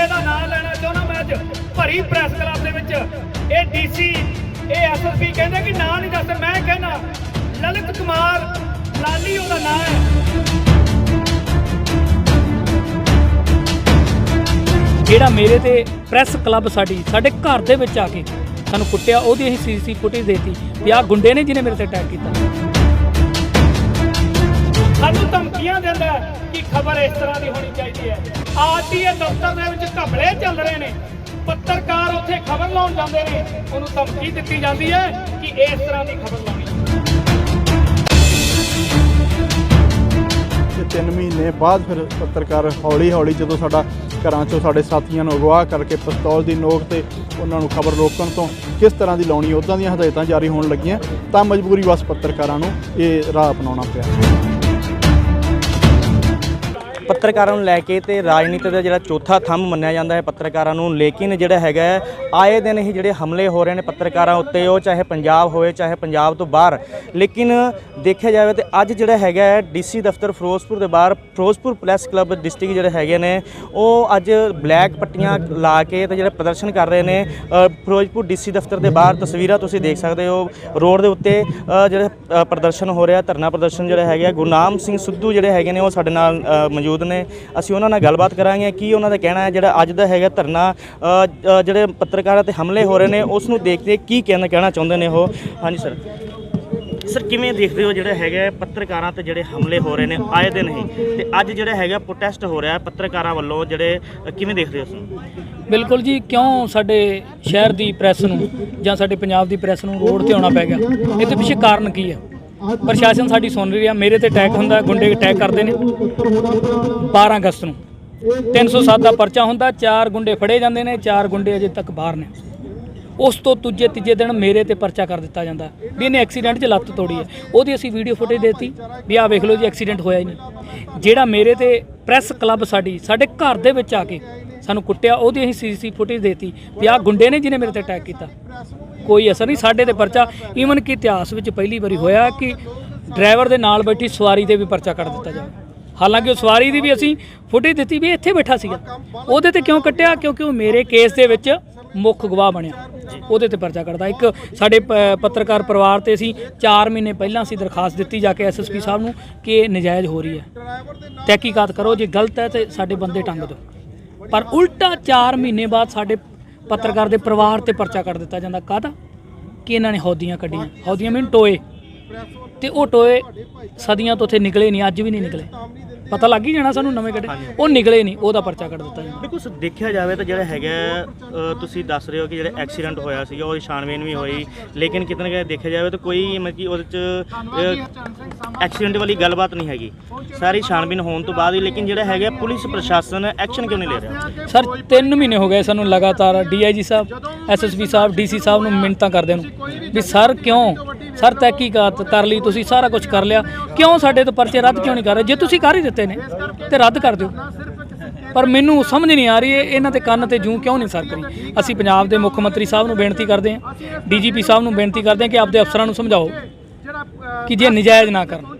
ਗੁੰਡੇ ਦਾ ਨਾਮ ਲੈਣਾ ਚਾਹੁੰਦਾ ਮੈਂ ਅੱਜ ਭਰੀ ਪ੍ਰੈਸ ਕਲੱਬ ਦੇ ਵਿੱਚ। ਇਹ ਡੀਸੀ ਇਹ ਐਸਐਸਪੀ ਕਹਿੰਦੇ ਕਿ ਨਾਂ ਨਹੀਂ ਦੱਸਦੇ ਮੈਂ ਕਹਿੰਦਾ, ਲਲਿਤ ਕੁਮਾਰ ਲਾਲੀ ਉਹਦਾ ਨਾਮ ਹੈ। ਜਿਹੜਾ ਮੇਰੇ ਤੇ ਪ੍ਰੈਸ ਕਲੱਬ ਸਾਡੀ, ਸਾਡੇ ਘਰ ਦੇ ਵਿੱਚ ਆ ਕੇ ਸਾਨੂੰ ਕੁੱਟਿਆ, ਉਹਦੀ ਅਸੀਂ ਸੀਸੀ ਫੁਟੇਜ ਦੇਤੀ ਵੀ ਆਹ ਗੁੰਡੇ ਨੇ ਜਿਹਨੇ ਮੇਰੇ ਤੇ ਅਟੈਕ ਕੀਤਾ। ਸਾਨੂੰ ਧਮਕੀਆਂ ਦਿੰਦਾ ਕਿ ਖਬਰ ਇਸ ਤਰ੍ਹਾਂ ਦੀ ਹੋਣੀ ਚਾਹੀਦੀ ਹੈ। ਆਰਟੀਏ ਦਫ਼ਤਰ ਦੇ ਵਿੱਚ ਘਪਲੇ ਚੱਲ ਰਹੇ ਨੇ। ਪੱਤਰਕਾਰ ਉੱਥੇ ਖਬਰ ਲਾਉਣ ਜਾਂਦੇ ਨੇ। ਉਹਨੂੰ ਧਮਕੀ ਦਿੱਤੀ ਜਾਂਦੀ ਹੈ ਕਿ ਇਸ ਤਰ੍ਹਾਂ ਦੀ ਖਬਰ ਲਾਉਣੀ ਤੇ 3 ਮਹੀਨੇ ਬਾਅਦ ਫਿਰ ਪੱਤਰਕਾਰ ਹੌਲੀ ਹੌਲੀ ਜਦੋਂ ਸਾਡਾ ਘਰਾਂ ਚੋਂ ਸਾਡੇ ਸਾਥੀਆਂ ਨੂੰ ਅਗਵਾ ਕਰਕੇ ਪਿਸਤੌਲ ਦੀ ਨੋਕ ਤੇ ਉਹਨਾਂ ਨੂੰ ਖਬਰ ਰੋਕਣ ਤੋਂ ਕਿਸ ਤਰ੍ਹਾਂ ਦੀ ਲਾਉਣੀ ਉਦਾਂ ਦੀਆਂ ਹਦਾਇਤਾਂ ਜਾਰੀ ਹੋਣ ਲੱਗੀਆਂ। ਤਾਂ ਮਜਬੂਰੀ ਵਸ ਪੱਤਰਕਾਰਾਂ ਨੂੰ ਇਹ ਰਾਹ ਅਪਣਾਉਣਾ ਪਿਆ। ਪੱਤਰਕਾਰਾਂ ਨੂੰ ਲੈ ਕੇ ਤੇ ਰਾਜਨੀਤੀ ਦਾ ਜਿਹੜਾ ਚੌਥਾ ਥੰਮ ਮੰਨਿਆ ਜਾਂਦਾ ਹੈ ਪੱਤਰਕਾਰਾਂ ਨੂੰ ਲੇਕਿਨ ਜਿਹੜਾ ਹੈਗਾ ਆਏ ਦਿਨ ਹੀ ਜਿਹੜੇ ਹਮਲੇ ਹੋ ਰਹੇ ਨੇ ਪੱਤਰਕਾਰਾਂ ਉੱਤੇ ਉਹ ਚਾਹੇ ਪੰਜਾਬ ਹੋਵੇ ਚਾਹੇ ਪੰਜਾਬ ਤੋਂ ਬਾਹਰ। ਲੇਕਿਨ ਦੇਖਿਆ ਜਾਵੇ ਤੇ ਅੱਜ ਜਿਹੜਾ ਹੈਗਾ ਹੈ ਡੀਸੀ ਦਫ਼ਤਰ ਫਿਰੋਜ਼ਪੁਰ ਦੇ ਬਾਹਰ ਫਿਰੋਜ਼ਪੁਰ ਪ੍ਰੈਸ ਕਲੱਬ ਡਿਸਟ੍ਰਿਕਟ ਜਿਹੜੇ ਹੈਗੇ ਨੇ ਉਹ ਅੱਜ ਬਲੈਕ ਪੱਟੀਆਂ ਲਾ ਕੇ ਤੇ ਜਿਹੜੇ ਪ੍ਰਦਰਸ਼ਨ ਕਰ ਰਹੇ ਨੇ ਅ, ਫਿਰੋਜ਼ਪੁਰ ਡੀਸੀ ਦਫ਼ਤਰ ਦੇ ਬਾਹਰ ਤਸਵੀਰਾਂ ਤੁਸੀਂ ਦੇਖ ਸਕਦੇ ਹੋ। ਰੋਡ ਦੇ ਉੱਤੇ ਅ, ਜਿਹੜੇ ਪ੍ਰਦਰਸ਼ਨ ਹੋ ਰਿਹਾ ਧਰਨਾ ਪ੍ਰਦਰਸ਼ਨ ਜਿਹੜਾ ਹੈਗਾ ਗੁਰਨਾਮ ਸਿੰਘ ਸਿੱਧੂ ਜਿਹੜੇ ਹੈਗੇ ਨੇ ਉਹ ਸਾਡੇ ਨਾਲ ਮੌਜੂਦ ਮੌਜੂਦ ਨੇ। ਅਸੀਂ ਉਹਨਾਂ ਨਾਲ ਗੱਲਬਾਤ ਕਰਾਂਗੇ ਕੀ ਉਹਨਾਂ ਦਾ ਕਹਿਣਾ ਹੈ ਜਿਹੜਾ ਅੱਜ ਦਾ ਹੈਗਾ ਧਰਨਾ ਜਿਹੜੇ ਪੱਤਰਕਾਰਾਂ ਤੇ ਹਮਲੇ ਹੋ ਰਹੇ ਨੇ ਉਸ ਨੂੰ ਦੇਖ ਕੇ ਕੀ ਕਹਿਣਾ ਕਹਿਣਾ ਚਾਹੁੰਦੇ ਨੇ ਉਹ। ਹਾਂਜੀ ਸਰ ਸਰ ਕਿਵੇਂ ਦੇਖਦੇ ਹੋ ਜਿਹੜਾ ਹੈਗਾ ਪੱਤਰਕਾਰਾਂ ਤੇ ਜਿਹੜੇ ਹਮਲੇ ਹੋ ਰਹੇ ਨੇ? ਆਏ ਦਿਨ ਹੀ। ਤੇ ਅੱਜ ਜਿਹੜਾ ਹੈਗਾ ਪ੍ਰੋਟੈਸਟ ਹੋ ਰਿਹਾ ਹੈ ਪੱਤਰਕਾਰਾਂ ਵੱਲੋਂ ਜਿਹੜੇ ਕਿਵੇਂ ਦੇਖਦੇ ਹੋ ਨੂੰ ਬਿਲਕੁਲ ਜੀ ਕਿਉਂ ਸਾਡੇ ਸ਼ਹਿਰ ਦੀ ਪ੍ਰੈਸ ਨੂੰ ਜਾਂ ਸਾਡੇ ਪੰਜਾਬ ਦੀ ਪ੍ਰੈਸ ਨੂੰ ਰੋਡ ਤੇ ਆਉਣਾ ਪੈ ਗਿਆ? ਇਹਦੇ ਪਿੱਛੇ ਕਾਰਨ ਕੀ ਹੈ? ਪ੍ਰਸ਼ਾਸਨ ਸਾਡੀ ਸੁਣ ਰਹੀ ਆ। ਮੇਰੇ ਤੇ ਅਟੈਕ ਹੁੰਦਾ, ਗੁੰਡੇ ਅਟੈਕ ਕਰਦੇ ਨੇ। 12 ਅਗਸਤ ਨੂੰ। 307 ਦਾ ਪਰਚਾ ਹੁੰਦਾ, ਚਾਰ ਗੁੰਡੇ ਫੜੇ ਜਾਂਦੇ ਨੇ, ਚਾਰ ਗੁੰਡੇ ਅਜੇ ਤੱਕ ਬਾਹਰ ਨੇ। ਉਸ ਤੋਂ ਦੂਜੇ ਤੀਜੇ ਦਿਨ ਮੇਰੇ ਤੇ ਪਰਚਾ ਕਰ ਦਿੱਤਾ ਜਾਂਦਾ। ਵੀ ਇਹਨੇ ਐਕਸੀਡੈਂਟ 'ਚ ਲੱਤ ਤੋੜੀ ਹੈ। ਉਹਦੀ ਅਸੀਂ ਵੀਡੀਓ ਫੁਟੇਜ ਦੇਤੀ ਵੀ ਆਹ ਵੇਖ ਲਓ ਜੀ ਐਕਸੀਡੈਂਟ ਹੋਇਆ ਹੀ ਨਹੀਂ। ਜਿਹੜਾ ਮੇਰੇ ਤੇ ਪ੍ਰੈਸ ਕਲੱਬ ਸਾਡੀ, ਸਾਡੇ ਘਰ ਦੇ ਵਿੱਚ ਆ ਕੇ ਸਾਨੂੰ ਕੁੱਟਿਆ ਉਹਦੀ ਅਸੀਂ ਸੀਸੀ ਫੁਟੇਜ ਦੇਤੀ। ਵੀ ਆਹ ਗੁੰਡੇ ਨੇ ਜਿਹਨੇ ਮੇਰੇ ਤੇ ਅਟੈਕ ਕੀਤਾ। ਕੋਈ ਅਸਰ ਨਹੀਂ, ਸਾਡੇ ਤੇ ਪਰਚਾ ਈਵਨ ਕਿ ਇਤਿਹਾਸ ਵਿੱਚ ਪਹਿਲੀ ਵਾਰੀ ਹੋਇਆ ਕਿ ਡਰਾਈਵਰ ਦੇ ਨਾਲ ਬੈਠੀ ਸਵਾਰੀ ਤੇ ਵੀ ਪਰਚਾ ਕੱਟ ਦਿੱਤਾ ਜਾਵੇ। ਹਾਲਾਂਕਿ ਉਹ ਸਵਾਰੀ ਦੀ ਵੀ ਅਸੀਂ ਫੁਟੇਜ ਦਿੱਤੀ ਵੀ ਇਹ ਇੱਥੇ ਬੈਠਾ ਸੀਗਾ। ਉਹਦੇ ਤੇ ਕਿਉਂ ਕੱਟਿਆ? ਕਿਉਂਕਿ ਉਹ ਮੇਰੇ ਕੇਸ ਦੇ ਵਿੱਚ ਮੁੱਖ ਗਵਾਹ ਬਣਿਆ। ਉਹਦੇ ਤੇ ਪਰਚਾ ਕੱਟਦਾ ਇੱਕ ਸਾਡੇ ਪ- ਪੱਤਰਕਾਰ ਪਰਿਵਾਰ ਤੇ ਅਸੀਂ 4 ਮਹੀਨੇ ਪਹਿਲਾਂ ਅਸੀਂ ਦਰਖਾਸਤ ਦਿੱਤੀ ਜਾ ਕੇ ਐਸਐਸਪੀ ਸਾਹਿਬ ਨੂੰ ਕਿ ਇਹ ਨਜਾਇਜ਼ ਹੋ ਰਹੀ ਹੈ। ਤਹਿਕੀਕਾਤ ਕਰੋ, ਜੇ ਗਲਤ ਹੈ ਤੇ ਸਾਡੇ ਬੰਦੇ ਟੰਗ ਦਿਓ। ਪਰ ਉਲਟਾ 4 ਮਹੀਨੇ ਬਾਅਦ ਸਾਡੇ ਪੱਤਰਕਾਰ ਦੇ ਪਰਿਵਾਰ ਤੇ ਪਰਚਾ ਕੱਟ ਦਿੱਤਾ ਜਾਂਦਾ। ਕਾਹਦਾ? ਕਿ ਇਹਨਾਂ ਨੇ ਹੌਦੀਆਂ ਕੱਢੀਆਂ। ਹੌਦੀਆਂ ਮੀਨ ਟੋਏ। ਤੇ ਉਹ ਟੋਏ ਸਦੀਆਂ ਤੋਂ ਉੱਥੇ ਨਿਕਲੇ ਨਹੀਂ, ਅੱਜ ਵੀ ਨਹੀਂ ਨਿਕਲੇ। ਪਤਾ ਲੱਗ ਹੀ ਜਾਣਾ ਸਾਨੂੰ ਨਵੇਂ ਕੱਢੇ। ਉਹ ਨਿਕਲੇ ਨਹੀਂ, ਉਹਦਾ ਪਰਚਾ ਕੱਢ ਦਿੱਤਾ ਜਾਂਦਾ। ਬਿਲਕੁਲ ਦੇਖਿਆ ਜਾਵੇ ਤਾਂ ਜਿਹੜਾ ਹੈਗਾ ਤੁਸੀਂ ਦੱਸ ਰਹੇ ਹੋ ਕਿ ਜਿਹੜਾ ਐਕਸੀਡੈਂਟ ਹੋਇਆ ਸੀਗਾ ਉਹਦੀ ਛਾਣਬੀਨ ਵੀ ਹੋਈ। ਲੇਕਿਨ ਕਿਤੇ ਨਾ ਕਿਤੇ ਦੇਖਿਆ ਜਾਵੇ ਤਾਂ ਕੋਈ ਮਤਲਬ ਕਿ ਉਹਦੇ ਚ ਐਕਸੀਡੈਂਟ ਵਾਲੀ ਗੱਲਬਾਤ ਨਹੀਂ ਹੈਗੀ। ਸਾਰੀ ਛਾਣਬੀਨ ਹੋਣ ਤੋਂ ਬਾਅਦ ਵੀ ਲੇਕਿਨ ਜਿਹੜਾ ਹੈਗਾ ਪੁਲਿਸ ਪ੍ਰਸ਼ਾਸਨ ਐਕਸ਼ਨ ਕਿਉਂ ਨਹੀਂ ਲੈ ਰਿਹਾ? ਸਰ 3 ਮਹੀਨੇ ਹੋ ਗਏ ਸਾਨੂੰ ਲਗਾਤਾਰ ਡੀਆਈਜੀ ਸਾਹਿਬ, ਐਸਐਸਪੀ ਸਾਹਿਬ, ਡੀਸੀ ਸਾਹਿਬ ਨੂੰ ਮਿੰਨਤਾਂ ਕਰਦੇ ਨੂੰ ਵੀ ਸਰ ਕਿਉਂ? ਸਰ, ਤਹਿਕੀਕਾਤ ਕਰ ਲਈ ਤੁਸੀਂ, ਸਾਰਾ ਕੁਝ ਕਰ ਲਿਆ। ਕਿਉਂ ਸਾਡੇ ਤੋਂ ਪਰਚੇ ਰੱਦ ਕਿਉਂ ਨਹੀਂ ਕਰ ਰਹੇ? ਜੇ ਤੁਸੀਂ ਕਰ ਹੀ ਦਿੱਤੇ ਨੇ, ਤੇ ਰੱਦ ਕਰ ਦਿਓ। ਪਰ ਮੈਨੂੰ ਸਮਝ ਨਹੀਂ ਆ ਰਹੀ ਇਹਨਾਂ ਦੇ ਕੰਨ ਤੇ ਜੂੰ ਕਿਉਂ ਨਹੀਂ ਸਰਕ ਰਹੀ ਅਸੀਂ ਪੰਜਾਬ ਦੇ ਮੁੱਖ ਮੰਤਰੀ ਸਾਹਿਬ ਨੂੰ ਬੇਨਤੀ ਕਰਦੇ ਹਾਂ, ਡੀਜੀਪੀ ਸਾਹਿਬ ਨੂੰ ਬੇਨਤੀ ਕਰਦੇ ਹਾਂ ਕਿ ਆਪਦੇ ਅਫਸਰਾਂ ਨੂੰ ਸਮਝਾਓ। ਕਿ ਜੇ ਨਜਾਇਜ਼ ਨਾ ਕਰਨ।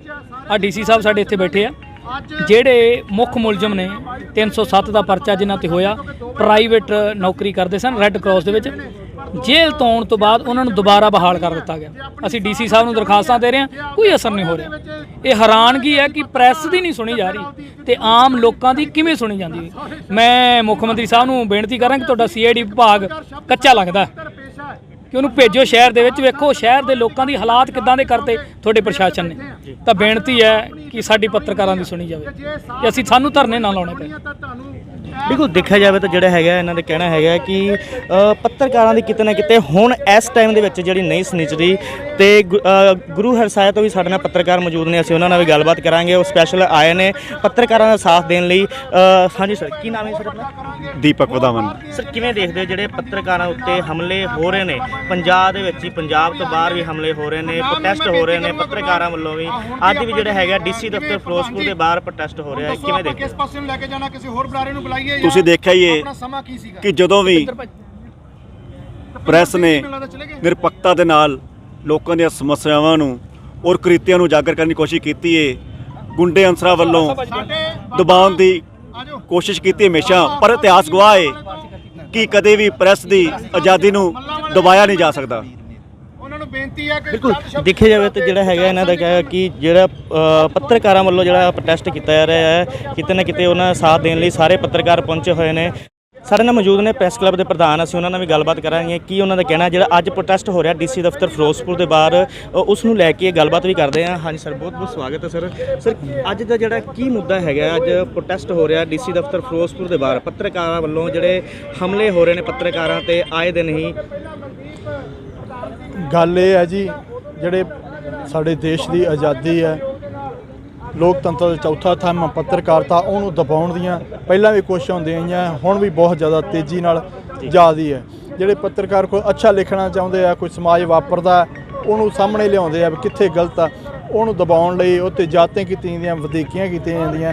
ਆ ਡੀਸੀ ਸਾਹਿਬ ਸਾਡੇ ਇੱਥੇ ਬੈਠੇ ਆ। ਜਿਹੜੇ ਮੁੱਖ ਮੁਲਜ਼ਮ ਨੇ 307 ਦਾ ਪਰਚਾ ਜਿਨ੍ਹਾਂ ਤੇ ਹੋਇਆ, ਪ੍ਰਾਈਵੇਟ ਨੌਕਰੀ ਕਰਦੇ ਸਨ ਰੈੱਡ ਕਰਾਸ ਦੇ ਵਿੱਚ। ਜੇਲ੍ਹ ਤੋਂ ਆਉਣ ਤੋਂ ਬਾਅਦ ਉਹਨਾਂ ਨੂੰ ਦੁਬਾਰਾ ਬਹਾਲ ਕਰ ਦਿੱਤਾ ਗਿਆ। ਅਸੀਂ ਡੀਸੀ ਸਾਹਿਬ ਨੂੰ ਦਰਖਾਸਤਾਂ ਦੇ ਰਹੇ ਹਾਂ, ਕੋਈ ਅਸਰ ਨਹੀਂ ਹੋ ਰਿਹਾ। ਇਹ ਹੈਰਾਨਗੀ ਹੈ ਕਿ ਪ੍ਰੈਸ ਦੀ ਨਹੀਂ ਸੁਣੀ ਜਾ ਰਹੀ ਤੇ ਆਮ ਲੋਕਾਂ ਦੀ ਕਿਵੇਂ ਸੁਣੀ ਜਾਂਦੀ ਮੈਂ ਮੁੱਖ ਮੰਤਰੀ ਸਾਹਿਬ ਨੂੰ ਬੇਨਤੀ ਕਰਾਂ ਕਿ ਤੁਹਾਡਾ ਸੀਆਈਡੀ ਵਿਭਾਗ ਕੱਚਾ ਲੱਗਦਾ ਕਿ ਉਹਨੂੰ ਭੇਜੋ ਸ਼ਹਿਰ ਦੇ ਵਿੱਚ। ਵੇਖੋ ਸ਼ਹਿਰ ਦੇ ਲੋਕਾਂ ਦੀ ਹਾਲਾਤ ਕਿੱਦਾਂ ਦੇ ਕਰਤੇ ਤੁਹਾਡੇ ਪ੍ਰਸ਼ਾਸਨ ਨੇ। ਤਾਂ ਬੇਨਤੀ ਹੈ ਕਿ ਸਾਡੀ ਪੱਤਰਕਾਰਾਂ ਦੀ ਸੁਣੀ ਜਾਵੇ। ਕਿ ਅਸੀਂ ਸਾਨੂੰ ਧਰਨੇ ਨਾ ਲਾਉਣੇ ਪਏ। ਬਿਲਕੁਲ ਦੇਖਿਆ ਜਾਵੇ ਤਾਂ ਜਿਹੜਾ ਹੈਗਾ ਇਹਨਾਂ ਦਾ ਕਹਿਣਾ ਹੈਗਾ ਕਿ ਅ, ਪੱਤਰਕਾਰਾਂ ਦੀ ਕਿਤੇ ਨਾ ਕਿਤੇ ਹੁਣ ਇਸ ਟਾਈਮ ਦੇ ਵਿੱਚ ਜਿਹੜੀ ਨਹੀਂ ਸੁਨਿਚਰੀ ਤੇ ਗੁ- ਅ, ਗੁਰੂ ਹਰਸਾਇਆ ਤੋਂ ਵੀ ਸਾਡੇ ਨਾਲ ਪੱਤਰਕਾਰ ਮੌਜੂਦ ਨੇ ਅਸੀਂ ਉਹਨਾਂ ਨਾਲ ਵੀ ਗੱਲਬਾਤ ਕਰਾਂਗੇ। ਉਹ ਸਪੈਸ਼ਲ ਆਏ ਨੇ ਪੱਤਰਕਾਰਾਂ ਦਾ ਸਾਥ ਦੇਣ ਲਈ। ਅ, ਹਾਂਜੀ ਸਰ ਕੀ ਨਾਮ ਹੈ ਸਰ ਆਪਣਾ? ਦੀਪਕ ਵਧਾਵਨ। ਸਰ ਕਿਵੇਂ ਦੇਖਦੇ ਹੋ ਜਿਹੜੇ ਪੱਤਰਕਾਰਾਂ ਉੱਤੇ ਹਮਲੇ ਹੋ ਰਹੇ ਨੇ? ਪੰਜਾਬ ਦੇ ਵਿੱਚ ਹੀ ਪੰਜਾਬ ਤੋਂ ਬਾਹਰ ਵੀ ਹਮਲੇ ਹੋ ਰਹੇ ਨੇ ਪ੍ਰੋਟੈਸਟ ਹੋ ਰਹੇ ਨੇ ਪੱਤਰਕਾਰਾਂ ਵੱਲੋਂ ਵੀ। ਅੱਜ ਵੀ ਜਿਹੜਾ ਹੈਗਾ ਡੀਸੀ ਦਫ਼ਤਰ ਫਿਰੋਜ਼ਪੁਰ ਦੇ ਬਾਹਰ ਪ੍ਰੋਟੈਸਟ ਹੋ ਰਿਹਾ ਹੈ। ਕਿਵੇਂ ਦੇਖਦੇ ਕਿਸ ਪਾਸੇ ਨੂੰ ਲੈ ਕੇ ਜਾਣਾ ਕਿਸੇ ਹੋਰ ਬੁਲਾਰੇ ਨੂੰ ਜਾਂ ਤੁਸੀਂ ਦੇਖਿਆ ਹੀ ਆਪਣਾ ਸਮਾਂ ਕੀ ਸੀਗਾ? ਕਿ ਜਦੋਂ ਵੀ ਪ੍ਰੈਸ ਨੇ ਮੈਨੂੰ ਲੱਗਦਾ ਚਲੇ ਗਏ। ਨਿਰਪੱਖਤਾ ਦੇ ਨਾਲ ਲੋਕਾਂ ਦੀਆਂ ਸਮੱਸਿਆਵਾਂ ਨੂੰ ਔਰ ਕ੍ਰਿਤੀਆਂ ਨੂੰ ਉਜਾਗਰ ਕਰਨ ਦੀ ਕੋਸ਼ਿਸ਼ ਕੀਤੀ ਏ। ਗੁੰਡੇ ਅੰਸਰਾਂ ਵੱਲੋਂ ਸਾਡੇ ਦਬਾਉਣ ਦੀ ਆਜੋ ਕੋਸ਼ਿਸ਼ ਕੀਤੀ ਹਮੇਸ਼ਾ ਪਰ ਇਤਿਹਾਸ ਗਵਾਹ ਹੈ ਕਿ ਕਦੇ ਵੀ ਪ੍ਰੈਸ ਦੀ ਆਜ਼ਾਦੀ ਨੂੰ ਦਬਾਇਆ ਨਹੀਂ ਜਾ ਸਕਦਾ। ਬੇਨਤੀ ਹੈ ਕਿ ਬਿਲਕੁਲ ਦੇਖਿਆ ਜਾਵੇ ਤਾਂ ਜਿਹੜਾ ਹੈਗਾ ਇਹਨਾਂ ਦਾ ਕਿਹਾ ਕਿ ਜਿਹੜਾ ਪੱਤਰਕਾਰਾਂ ਵੱਲੋਂ ਜਿਹੜਾ ਪ੍ਰੋਟੈਸਟ ਕੀਤਾ ਜਾ ਰਿਹਾ ਹੈ ਕਿਤੇ ਨਾ ਕਿਤੇ ਉਹਨਾਂ ਦਾ ਸਾਥ ਦੇਣ ਲਈ ਸਾਰੇ ਪੱਤਰਕਾਰ ਪਹੁੰਚੇ ਹੋਏ ਨੇ। ਸਾਡੇ ਨਾਲ ਮੌਜੂਦ ਨੇ ਪ੍ਰੈਸ ਕਲੱਬ ਦੇ ਪ੍ਰਧਾਨ ਅਸੀਂ ਉਹਨਾਂ ਨਾਲ ਵੀ ਗੱਲਬਾਤ ਕਰਾਂਗੇ ਕੀ ਉਹਨਾਂ ਦਾ ਕਹਿਣਾ ਜਿਹੜਾ ਅੱਜ ਪ੍ਰੋਟੈਸਟ ਹੋ ਰਿਹਾ ਡੀਸੀ ਦਫ਼ਤਰ ਫਿਰੋਜ਼ਪੁਰ ਦੇ ਬਾਹਰ ਉਸ ਨੂੰ ਲੈ ਕੇ ਗੱਲਬਾਤ ਵੀ ਕਰਦੇ ਹਾਂ। ਹਾਂਜੀ ਸਰ ਬਹੁਤ ਬਹੁਤ ਸਵਾਗਤ ਹੈ ਸਰ ਸਰ ਅੱਜ ਦਾ ਜਿਹੜਾ ਕੀ ਮੁੱਦਾ ਹੈਗਾ ਅੱਜ ਪ੍ਰੋਟੈਸਟ ਹੋ ਰਿਹਾ ਡੀਸੀ ਦਫ਼ਤਰ ਫਿਰੋਜ਼ਪੁਰ ਦੇ ਬਾਹਰ। ਪੱਤਰਕਾਰਾਂ ਵੱਲੋਂ ਜਿਹੜੇ ਹਮਲੇ ਹੋ ਰਹੇ ਨੇ ਪੱਤਰਕਾਰਾਂ ਤੇ ਆਏ ਦਿਨ ਹੀ ਗੱਲ ਇਹ ਹੈ ਜੀ ਜਿਹੜੇ ਸਾਡੇ ਦੇਸ਼ ਦੀ ਆਜ਼ਾਦੀ ਹੈ ਲੋਕਤੰਤਰ ਦਾ ਚੌਥਾ ਥੰਮ ਪੱਤਰਕਾਰਤਾ ਉਹਨੂੰ ਦਬਾਉਣ ਦੀਆਂ ਪਹਿਲਾਂ ਵੀ ਕੋਸ਼ਿਸ਼ਾਂ ਹੁੰਦੀਆਂ ਆਈਆਂ ਹੁਣ ਵੀ ਬਹੁਤ ਜ਼ਿਆਦਾ ਤੇਜ਼ੀ ਨਾਲ ਜ਼ਿਆਦੀ ਹੈ। ਜਿਹੜੇ ਪੱਤਰਕਾਰ ਕੋਈ ਅੱਛਾ ਲਿਖਣਾ ਚਾਹੁੰਦੇ ਆ ਕੋਈ ਸਮਾਜ ਵਾਪਰਦਾ ਉਹਨੂੰ ਸਾਹਮਣੇ ਲਿਆਉਂਦੇ ਆ ਵੀ ਕਿੱਥੇ ਗਲਤ ਆ ਉਹਨੂੰ ਦਬਾਉਣ ਲਈ ਉੱਤੇ ਜਾਤਾਂ ਕੀਤੀਆਂ ਜਾਂਦੀਆਂ ਵਧੀਕੀਆਂ ਕੀਤੀਆਂ ਜਾਂਦੀਆਂ।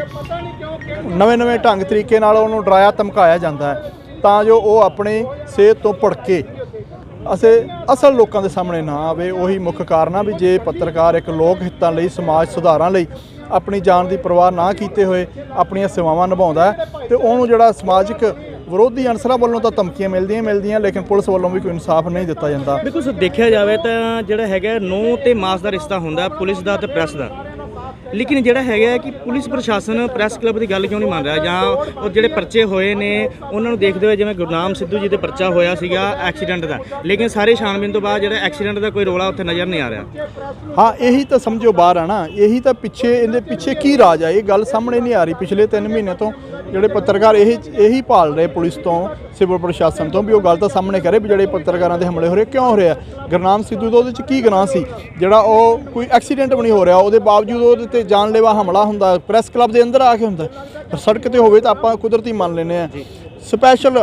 ਨਵੇਂ-ਨਵੇਂ ਢੰਗ ਤਰੀਕੇ ਨਾਲ ਉਹਨੂੰ ਡਰਾਇਆ ਧਮਕਾਇਆ ਜਾਂਦਾ ਹੈ। ਤਾਂ ਜੋ ਉਹ ਆਪਣੀ ਸਿਹਤ ਤੋਂ ਭੜਕੇ ਅਸੇ ਅਸਲ ਲੋਕਾਂ ਦੇ ਸਾਹਮਣੇ ਨਾ ਆਵੇ, ਉਹੀ ਮੁੱਖ ਕਾਰਨ ਆ ਵੀ ਜੇ ਪੱਤਰਕਾਰ ਇੱਕ ਲੋਕ ਹਿੱਤਾਂ ਲਈ ਸਮਾਜ ਸੁਧਾਰਾਂ ਲਈ ਆਪਣੀ ਜਾਨ ਦੀ ਪਰਵਾਹ ਨਾ ਕੀਤੇ ਹੋਏ, ਆਪਣੀਆਂ ਸੇਵਾਵਾਂ ਨਿਭਾਉਂਦਾ ਹੈ ਤੇ ਉਹਨੂੰ ਜਿਹੜਾ ਸਮਾਜਿਕ ਵਿਰੋਧੀ ਅਨਸਰਾਂ ਵੱਲੋਂ ਤਾਂ ਧਮਕੀਆਂ ਮਿਲਦੀਆਂ ਹੀ ਮਿਲਦੀਆਂ, ਲੇਕਿਨ ਪੁਲਿਸ ਵੱਲੋਂ ਵੀ ਕੋਈ ਇਨਸਾਫ ਨਹੀਂ ਦਿੱਤਾ ਜਾਂਦਾ। ਬਿਲਕੁਲ ਦੇਖਿਆ ਜਾਵੇ ਤਾਂ ਜਿਹੜਾ ਹੈਗਾ ਨੋ ਤੇ ਮਾਸ ਦਾ ਰਿਸ਼ਤਾ ਹੁੰਦਾ ਪੁਲਿਸ ਦਾ ਤੇ ਪ੍ਰੈਸ ਦਾ। ਲੇਕਿਨ ਜਿਹੜਾ ਹੈਗਾ ਹੈ ਕਿ ਪੁਲਿਸ ਪ੍ਰਸ਼ਾਸਨ ਪ੍ਰੈਸ ਕਲੱਬ ਦੀ ਗੱਲ ਕਿਉਂ ਨਹੀਂ ਮੰਨ ਰਿਹਾ? ਜਾਂ ਉਹ ਜਿਹੜੇ ਪਰਚੇ ਹੋਏ ਨੇ, ਉਹਨਾਂ ਨੂੰ ਦੇਖਦੇ ਹੋਏ ਜਿਵੇਂ ਗੁਰਨਾਮ ਸਿੱਧੂ ਜੀ ਦੇ ਪਰਚਾ ਹੋਇਆ ਸੀਗਾ ਐਕਸੀਡੈਂਟ ਦਾ। ਲੇਕਿਨ ਸਾਰੇ ਛਾਣਬੀਨ ਤੋਂ ਬਾਅਦ ਜਿਹੜਾ ਐਕਸੀਡੈਂਟ ਦਾ ਕੋਈ ਰੋਲਾ ਉੱਥੇ ਨਜ਼ਰ ਨਹੀਂ ਆ ਰਿਹਾ। ਹਾਂ, ਇਹੀ ਤਾਂ ਸਮਝੋ ਬਾਹਰ ਆ ਨਾ। ਇਹੀ ਤਾਂ ਪਿੱਛੇ, ਇਹਦੇ ਪਿੱਛੇ ਕੀ ਰਾਜ ਆ? ਇਹ ਗੱਲ ਸਾਹਮਣੇ ਨਹੀਂ ਆ ਰਹੀ। ਪਿਛਲੇ 3 ਮਹੀਨੇ ਤੋਂ ਜਿਹੜੇ ਪੱਤਰਕਾਰ ਇਹੀ ਇਹੀ ਭਾਲ ਰਹੇ ਪੁਲਿਸ ਤੋਂ ਸਿਵਲ ਪ੍ਰਸ਼ਾਸਨ ਤੋਂ ਵੀ ਉਹ ਗੱਲ ਤਾਂ ਸਾਹਮਣੇ ਕਰੇ ਵੀ ਜਿਹੜੇ ਪੱਤਰਕਾਰਾਂ ਦੇ ਹਮਲੇ ਹੋ ਰਹੇ ਕਿਉਂ ਹੋ ਰਹੇ ਆ? ਗੁਰਨਾਮ ਸਿੱਧੂ ਦਾ ਉਹਦੇ ਚ ਕੀ ਗੁਨਾਹ ਸੀ? ਜਿਹੜਾ ਉਹ ਕੋਈ ਐਕਸੀਡੈਂਟ ਵੀ ਨਹੀਂ ਹੋ ਰਿਹਾ ਉਹਦੇ ਬਾਵਜੂਦ ਉਹਦੇ ਤੇ ਜਾਨਲੇਵਾ ਹਮਲਾ ਹੁੰਦਾ ਪ੍ਰੈਸ ਕਲੱਬ ਦੇ ਅੰਦਰ ਆ ਕੇ ਹੁੰਦਾ ਪਰ ਸੜਕ ਤੇ ਹੋਵੇ ਤਾਂ ਆਪਾਂ ਕੁਦਰਤੀ ਮੰਨ ਲੈਨੇ ਆ। ਸਪੈਸ਼ਲ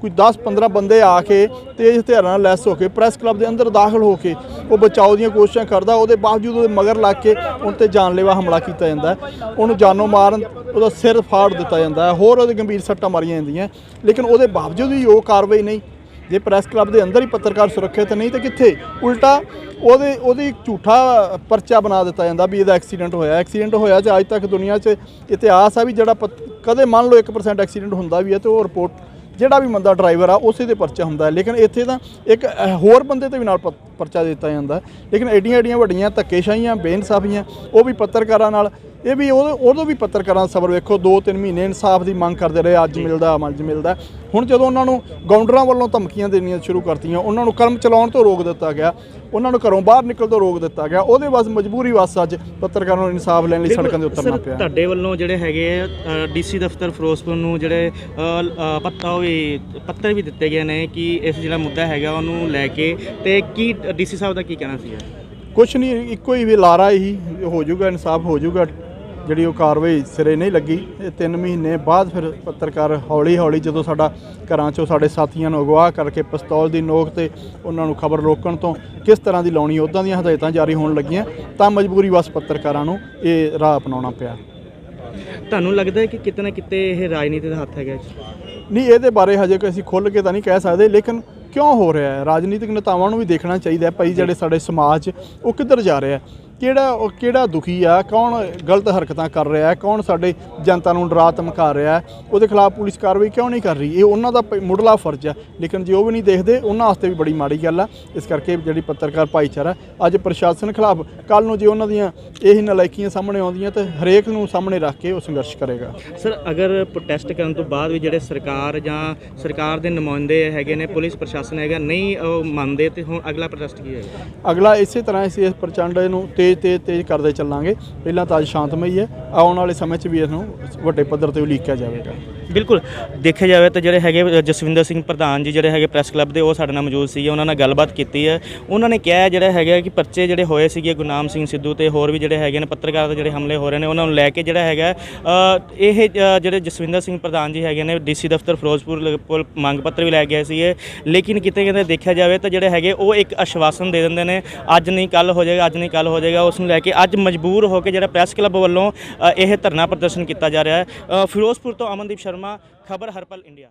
ਕੋਈ 10-15 ਬੰਦੇ ਆ ਕੇ ਤੇਜ਼ ਹਥਿਆਰਾਂ ਨਾਲ ਲੈਸ ਹੋ ਕੇ ਪ੍ਰੈਸ ਕਲੱਬ ਦੇ ਅੰਦਰ ਦਾਖਲ ਹੋ ਕੇ ਉਹ ਬਚਾਓ ਦੀਆਂ ਕੋਸ਼ਿਸ਼ਾਂ ਕਰਦਾ ਉਹਦੇ ਬਾਵਜੂਦ ਉਹਦੇ ਮਗਰ ਲੱਗ ਕੇ ਉਹਨ ਤੇ ਜਾਨਲੇਵਾ ਹਮਲਾ ਕੀਤਾ ਜਾਂਦਾ। ਉਹਨੂੰ ਜਾਨੋਂ ਮਾਰਨ ਉਹਦਾ ਸਿਰ ਫਾੜ ਦਿੱਤਾ ਜਾਂਦਾ ਹੈ, ਹੋਰ ਉਹਦੇ ਗੰਭੀਰ ਸੱਟਾਂ ਮਾਰੀਆਂ ਜਾਂਦੀਆਂ, ਲੇਕਿਨ ਉਹਦੇ ਬਾਵਜੂਦ ਵੀ ਉਹ ਕਾਰਵਾਈ ਨਹੀਂ। ਜੇ ਪ੍ਰੈਸ ਕਲੱਬ ਦੇ ਅੰਦਰ ਹੀ ਪੱਤਰਕਾਰ ਸੁਰੱਖਿਅਤ ਨਹੀਂ ਤਾਂ ਕਿੱਥੇ? ਉਲਟਾ ਉਹਦੇ, ਉਹਦੀ ਝੂਠਾ ਪਰਚਾ ਬਣਾ ਦਿੱਤਾ ਜਾਂਦਾ ਵੀ ਇਹਦਾ ਐਕਸੀਡੈਂਟ ਹੋਇਆ। ਐਕਸੀਡੈਂਟ ਹੋਇਆ ਜੇ ਅੱਜ ਤੱਕ ਦੁਨੀਆ 'ਚ ਇਤਿਹਾਸ ਆ ਵੀ ਜਿਹੜਾ ਪੱਤ- ਕਦੇ ਮੰਨ ਲਓ 1% ਐਕਸੀਡੈਂਟ ਹੁੰਦਾ ਵੀ ਹੈ ਤੇ ਉਹ ਰਿਪੋਰਟ, ਜਿਹੜਾ ਵੀ ਬੰਦਾ ਡਰਾਈਵਰ ਆ, ਉਸੇ ਦੇ ਪਰਚਾ ਹੁੰਦਾ ਹੈ। ਲੇਕਿਨ ਇੱਥੇ ਤਾਂ ਇੱਕ ਹੋਰ ਬੰਦੇ ਤੇ ਵੀ ਨਾਲ ਪ- ਪਰਚਾ ਦਿੱਤਾ ਜਾਂਦਾ ਲੇਕਿਨ ਐਡੀਆਂ ਐਡੀਆਂ ਵੱਡੀਆਂ ਧੱਕੇਸ਼ਾਹੀਆਂ, ਬੇਇਨਸਾਫੀਆਂ, ਉਹ ਵੀ ਪੱਤਰਕਾਰਾਂ ਨਾਲ ਇਹ ਵੀ ਉਹਦੇ ਉਦੋਂ ਵੀ ਪੱਤਰਕਾਰਾਂ ਦਾ ਸਬਰ ਵੇਖੋ 2-3 ਮਹੀਨੇ ਇਨਸਾਫ ਦੀ ਮੰਗ ਕਰਦੇ ਰਹੇ ਅੱਜ ਮਿਲਦਾ ਅੱਜ ਮਿਲਦਾ। ਹੁਣ ਜਦੋਂ ਉਹਨਾਂ ਨੂੰ ਗਾਉਂਡਰਾਂ ਵੱਲੋਂ ਧਮਕੀਆਂ ਦੇਣੀਆਂ ਸ਼ੁਰੂ ਕਰਤੀਆਂ ਉਹਨਾਂ ਨੂੰ ਕਲਮ ਚਲਾਉਣ ਤੋਂ ਰੋਕ ਦਿੱਤਾ ਗਿਆ ਉਹਨਾਂ ਨੂੰ ਘਰੋਂ ਬਾਹਰ ਨਿਕਲ ਤੋਂ ਰੋਕ ਦਿੱਤਾ ਗਿਆ ਉਹਦੇ ਬਸ ਮਜਬੂਰੀ ਵਸ ਅੱਜ ਪੱਤਰਕਾਰਾਂ ਨੂੰ ਇਨਸਾਫ ਲੈਣ ਲਈ ਸੜਕਾਂ ਤੇ ਉਤਰਨਾ ਪਿਆ। ਤੁਹਾਡੇ ਵੱਲੋਂ ਜਿਹੜੇ ਹੈਗੇ ਡੀਸੀ ਦਫ਼ਤਰ ਫਿਰੋਜ਼ਪੁਰ ਨੂੰ ਜਿਹੜੇ ਪੱਤਾ ਉਹ ਵੀ ਪੱਤਰ ਵੀ ਦਿੱਤੇ ਗਏ ਨੇ ਕਿ ਇਸ ਜਿਹੜਾ ਮੁੱਦਾ ਹੈਗਾ ਉਹਨੂੰ ਲੈ ਕੇ ਤੇ ਕੀ ਡੀਸੀ ਸਾਹਿਬ ਦਾ ਕੀ ਕਹਿਣਾ ਸੀਗਾ? ਕੁਛ ਨਹੀਂ ਇੱਕੋ ਹੀ ਵੀ ਲਾਰਾ ਹੀ ਹੋ ਜਾਊਗਾ ਇਨਸਾਫ ਹੋ ਜਾਊਗਾ। ਜਿਹੜੀ ਉਹ ਕਾਰਵਾਈ ਸਿਰੇ ਨਹੀਂ ਲੱਗੀ ਇਹ 3 ਮਹੀਨੇ ਬਾਅਦ ਫਿਰ ਪੱਤਰਕਾਰ ਹੌਲੀ ਹੌਲੀ ਜਦੋਂ ਸਾਡਾ ਘਰਾਂ 'ਚੋਂ ਸਾਡੇ ਸਾਥੀਆਂ ਨੂੰ ਅਗਵਾ ਕਰਕੇ ਪਿਸਤੌਲ ਦੀ ਨੋਕ ਤੇ ਉਹਨਾਂ ਨੂੰ ਖਬਰ ਰੋਕਣ ਤੋਂ ਕਿਸ ਤਰ੍ਹਾਂ ਦੀ ਲਾਉਣੀ ਉੱਦਾਂ ਦੀਆਂ ਹਦਾਇਤਾਂ ਜਾਰੀ ਹੋਣ ਲੱਗੀਆਂ ਤਾਂ ਮਜਬੂਰੀ ਵਸ ਪੱਤਰਕਾਰਾਂ ਨੂੰ ਇਹ ਰਾਹ ਅਪਣਾਉਣਾ ਪਿਆ। ਤੁਹਾਨੂੰ ਲੱਗਦਾ ਹੈ ਕਿ ਕਿਤੇ ਨਾ ਕਿਤੇ ਇਹ ਰਾਜਨੀਤੀ ਦਾ ਹੱਥ ਹੈਗਾ ਨਹੀਂ ਇਹਦੇ ਬਾਰੇ ਹਜੇ ਕੋਈ ਅਸੀਂ ਖੁੱਲ੍ਹ ਕੇ ਤਾਂ ਨਹੀਂ ਕਹਿ ਸਕਦੇ ਲੇਕਿਨ ਕਿਉਂ ਹੋ ਰਿਹਾ ਹੈ? ਰਾਜਨੀਤਿਕ ਨੇਤਾਵਾਂ ਨੂੰ ਵੀ ਦੇਖਣਾ ਚਾਹੀਦਾ ਹੈ ਭਾਈ ਜਿਹੜੇ ਸਾਡੇ ਸਮਾਜ ਉਹ ਕਿੱਧਰ ਜਾ ਰਿਹਾ ਹੈ? ਕਿਹੜਾ ਉਹ ਕਿਹੜਾ ਦੁਖੀ ਆ? ਕੌਣ ਗਲਤ ਹਰਕਤਾਂ ਕਰ ਰਿਹਾ ਹੈ? ਕੌਣ ਸਾਡੇ ਜਨਤਾ ਨੂੰ ਡਰਾ ਧਮਕਾ ਰਿਹਾ ਹੈ? ਉਹਦੇ ਖਿਲਾਫ ਪੁਲਿਸ ਕਾਰਵਾਈ ਕਿਉਂ ਨਹੀਂ ਕਰ ਰਹੀ? ਇਹ ਉਹਨਾਂ ਦਾ ਮੁੱਢਲਾ ਫਰਜ਼ ਹੈ ਲੇਕਿਨ ਜੇ ਉਹ ਵੀ ਨਹੀਂ ਦੇਖਦੇ ਉਹਨਾਂ ਵਾਸਤੇ ਵੀ ਬੜੀ ਮਾੜੀ ਗੱਲ ਆ। ਇਸ ਕਰਕੇ ਜਿਹੜੀ ਪੱਤਰਕਾਰ ਭਾਈਚਾਰਾ ਅੱਜ ਪ੍ਰਸ਼ਾਸਨ ਖਿਲਾਫ ਕੱਲ ਨੂੰ ਜੇ ਉਹਨਾਂ ਦੀਆਂ ਇਹੀ ਨਲਾਇਕੀਆਂ ਸਾਹਮਣੇ ਆਉਂਦੀਆਂ ਤੇ ਹਰੇਕ ਨੂੰ ਸਾਹਮਣੇ ਰੱਖ ਕੇ ਉਹ ਸੰਘਰਸ਼ ਕਰੇਗਾ। ਸਰ ਅਗਰ ਪ੍ਰੋਟੈਸਟ ਕਰਨ ਤੋਂ ਬਾਅਦ ਵੀ ਜਿਹੜੇ ਸਰਕਾਰ ਜਾਂ ਸਰਕਾਰ ਦੇ ਨੁਮਾਇੰਦੇ ਹੈਗੇ ਨੇ ਪੁਲਿਸ ਪ੍ਰਸ਼ਾਸਨ ਹੈਗਾ ਨਹੀਂ ਉਹ ਮੰਨਦੇ ਤੇ ਹੁਣ ਅਗਲਾ ਪ੍ਰੋਟੈਸਟ ਕੀ ਹੋਏਗਾ? ਅਗਲਾ ਇਸੇ ਤਰ੍ਹਾਂ ਇਸ ਪ੍ਰਚੰਡ ਨੂੰ ਤੇਜ਼ ਤੇਜ਼ ਤੇਜ਼ ਕਰਦੇ ਚੱਲਾਂਗੇ। ਪਹਿਲਾਂ ਤਾਂ ਅੱਜ ਸ਼ਾਂਤਮਈ ਹੈ। ਆਉਣ ਵਾਲੇ ਸਮੇਂ 'ਚ ਵੀ ਇਸ ਨੂੰ ਵੱਡੇ ਪੱਧਰ ਤੇ ਉਲੀਕਿਆ ਜਾਵੇਗਾ। ਬਿਲਕੁਲ। ਦੇਖਿਆ ਜਾਵੇ ਤਾਂ ਜਿਹੜੇ ਹੈਗੇ ਜਸਵਿੰਦਰ ਸਿੰਘ ਪ੍ਰਧਾਨ ਜੀ ਜਿਹੜੇ ਹੈਗੇ ਪ੍ਰੈਸ ਕਲੱਬ ਦੇ, ਉਹ ਸਾਡੇ ਨਾਲ ਮੌਜੂਦ ਸੀਗੇ। ਉਹਨਾਂ ਨਾਲ ਗੱਲਬਾਤ ਕੀਤੀ ਹੈ। ਉਹਨਾਂ ਨੇ ਕਿਹਾ ਜਿਹੜਾ ਹੈਗਾ ਕਿ ਪਰਚੇ ਜਿਹੜੇ ਹੋਏ ਸੀਗੇ ਗੁਰਨਾਮ ਸਿੰਘ ਸਿੱਧੂ ਤੇ ਹੋਰ ਵੀ ਜਿਹੜੇ ਹੈਗੇ ਨੇ ਪੱਤਰਕਾਰ ਦੇ ਜਿਹੜੇ ਹਮਲੇ ਹੋ ਰਹੇ ਨੇ, ਉਹਨਾਂ ਨੂੰ ਲੈ ਕੇ ਜਿਹੜਾ ਹੈਗਾ ਇਹ ਜਿਹੜੇ ਜਸਵਿੰਦਰ ਸਿੰਘ ਪ੍ਰਧਾਨ ਜੀ ਹੈਗੇ ਨੇ, ਡੀਸੀ ਦਫ਼ਤਰ ਫਿਰੋਜ਼ਪੁਰ ਕੋਲ ਮੰਗ ਪੱਤਰ ਵੀ ਲੈ ਗਏ ਸੀਗੇ। ਲੇਕਿਨ ਕਿਤੇ ਕਿਤੇ ਦੇਖਿਆ ਜਾਵੇ ਤਾਂ ਜਿਹੜੇ ਹੈਗੇ, ਉਹ ਇੱਕ ਆਸ਼ਵਾਸਨ ਦੇ ਦਿੰਦੇ ਨੇ, ਅੱਜ ਨਹੀਂ ਕੱਲ ਹੋ ਜਾਏਗਾ, ਅੱਜ ਨਹੀਂ ਕੱਲ ਹੋ ਜਾਏਗਾ। ਉਸ ਨੂੰ ਲੈ ਕੇ ਅੱਜ ਮਜਬੂਰ ਹੋ ਕੇ ਜਿਹੜਾ ਪ੍ਰੈਸ ਕਲੱਬ ਵੱਲੋਂ ਇਹ ਧਰਨਾ ਪ੍ਰਦਰਸ਼ਨ ਕੀਤਾ ਜਾ ਰਿਹਾ ਹੈ। ਫਿਰੋਜ਼ਪੁਰ ਤੋਂ ਅਮਨਦੀਪ ਸ਼ਰਮਾ ਸ਼ਰਮਾ ਖਬਰ ਹਰਪਲ ਇੰਡੀਆ